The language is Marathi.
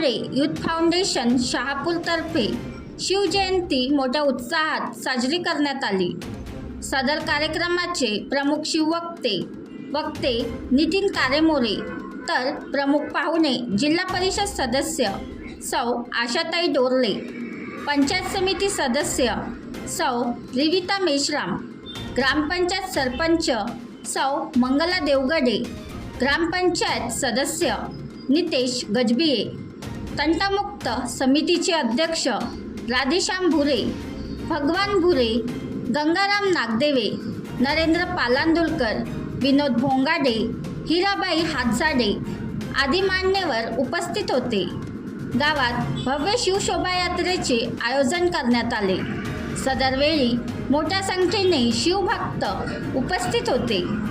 पावडे युथ फाउंडेशन शहापूरतर्फे शिवजयंती मोठ्या उत्साहात साजरी करण्यात आली. सदर कार्यक्रमाचे प्रमुख शिववक्ते वक्ते नितीन कारेमोरे तर प्रमुख पाहुणे जिल्हा परिषद सदस्य सौ आशाताई डोरले पंचायत समिती सदस्य सौ रिविता मेश्राम ग्रामपंचायत सरपंच सौ मंगला देवगडे ग्रामपंचायत सदस्य नितेश गजबिये तंटामुक्त समितीचे अध्यक्ष राधेश्याम भुरे भगवान भुरे गंगाराम नागदेवे नरेंद्र पालांदुलकर विनोद भोंगाडे हिराबाई हातजाडे आदी मान्यवर उपस्थित होते. गावात भव्य शिवशोभायात्रेचे आयोजन करण्यात आले. सदरवेळी मोठ्या संख्येने शिवभक्त उपस्थित होते.